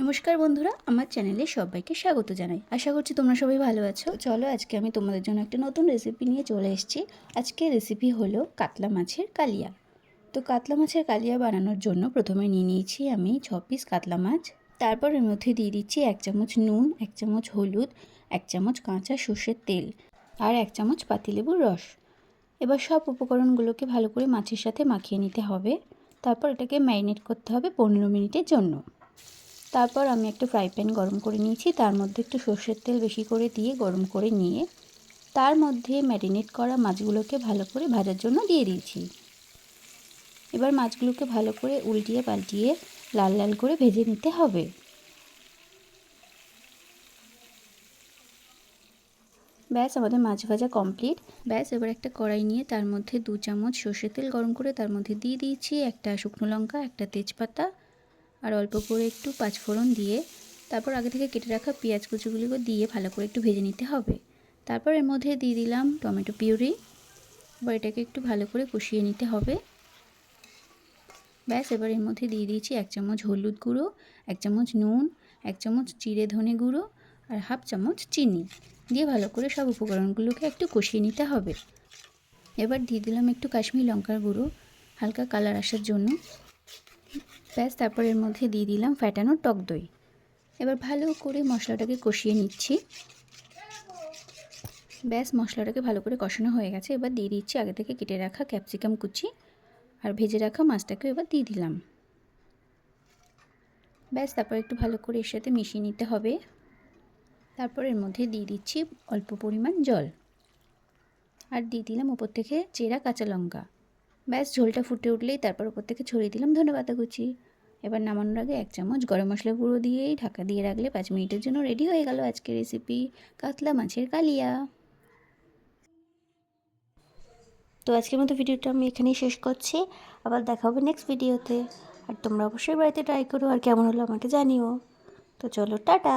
নমস্কার বন্ধুরা, আমার চ্যানেলে সবাইকে স্বাগত জানাই। আশা করছি তোমরা সবাই ভালো আছো। চলো আজকে আমি তোমাদের জন্য একটা নতুন রেসিপি নিয়ে চলে এসেছি। আজকে রেসিপি হলো কাতলা মাছের কালিয়া। তো কাতলা মাছের কালিয়া বানানোর জন্য প্রথমে নিয়ে নিয়েছি আমি ছ পিস কাতলা মাছ। তারপর এর মধ্যে দিয়ে দিচ্ছি এক চামচ নুন, এক চামচ হলুদ, এক চামচ কাঁচা সর্ষের তেল আর এক চামচ পাতিলেবুর রস। এবার সব উপকরণগুলোকে ভালো করে মাছের সাথে মাখিয়ে নিতে হবে। তারপর এটাকে ম্যারিনেট করতে হবে পনেরো মিনিটের জন্য। তারপর আমি একটা ফ্রাই প্যান গরম করে নিয়েছি। তার মধ্যে একটু সর্ষের তেল বেশি করে দিয়ে গরম করে নিয়ে তার মধ্যে ম্যারিনেট করা মাছগুলোকে ভালো করে ভাজার জন্য দিয়ে দিয়েছি। এবার মাছগুলোকে ভালো করে উল্টিয়ে পাল্টিয়ে লাল লাল করে ভেজে নিতে হবে। ব্যাস, আমাদের মাছ ভাজা কমপ্লিট ব্যাস, এবার একটা কড়াই নিয়ে তার মধ্যে দু চামচ সর্ষের তেল গরম করে তার মধ্যে দিয়ে দিয়েছি। একটা শুকনো লঙ্কা, একটা তেজপাতা আর অল্প করে একটু পাঁচফোড়ন দিয়ে তারপর আগে থেকে কেটে রাখা পেঁয়াজ কুচিগুলিকে দিয়ে ভালো করে একটু ভেজে নিতে হবে। তারপর এর মধ্যে দিয়ে দিলাম টমেটো পিউরি। এবার এটাকে একটু ভালো করে কষিয়ে নিতে হবে। ব্যাস, এবার এর মধ্যে দিয়ে দিয়েছি এক চামচ হলুদ গুঁড়ো, এক চামচ নুন, এক চামচ চিড়ে ধনে গুঁড়ো আর হাফ চামচ চিনি। দিয়ে ভালো করে সব উপকরণগুলোকে একটু কষিয়ে নিতে হবে। এবার দিয়ে দিলাম একটু কাশ্মীর লঙ্কার গুঁড়ো, হালকা কালার আসার জন্য। ব্যাস, তারপর এর মধ্যে দিয়ে দিলাম ফ্যাটানো টক দই। এবার ভালো করে মশলাটাকে কষিয়ে নিচ্ছি। ব্যাস, মশলাটাকে ভালো করে কষানো হয়ে গেছে। এবার দিয়ে দিচ্ছি আগে থেকে কেটে রাখা ক্যাপসিকাম কুচি আর ভেজে রাখা মাছটাকে এবার দিয়ে দিলাম। ব্যাস, তারপর একটু ভালো করে এর সাথে মিশিয়ে নিতে হবে। তারপর এর মধ্যে দিয়ে দিচ্ছি অল্প পরিমাণ জল। আর দিয়ে দিলাম ওপর থেকে চেরা কাঁচা লঙ্কা। ব্যাস, ঝোলটা ফুটে উঠলেই তারপর ওপর থেকে ছড়িয়ে দিলাম ধনেপাতা কুচি। এবার নামানোর আগে এক চামচ গরম মশলা গুঁড়ো দিয়েই ঢাকা দিয়ে রাখলে পাঁচ মিনিটের জন্য রেডি হয়ে গেল আজকের রেসিপি কাতলা মাছের কালিয়া। তো আজকের মতো ভিডিওটা আমি এখানেই শেষ করছি। আবার দেখা হবে নেক্সট ভিডিওতে আর তোমরা অবশ্যই বাড়িতে ট্রাই করো। আর কেমন হলো আমাকে জানিও। তো চলো, টাটা!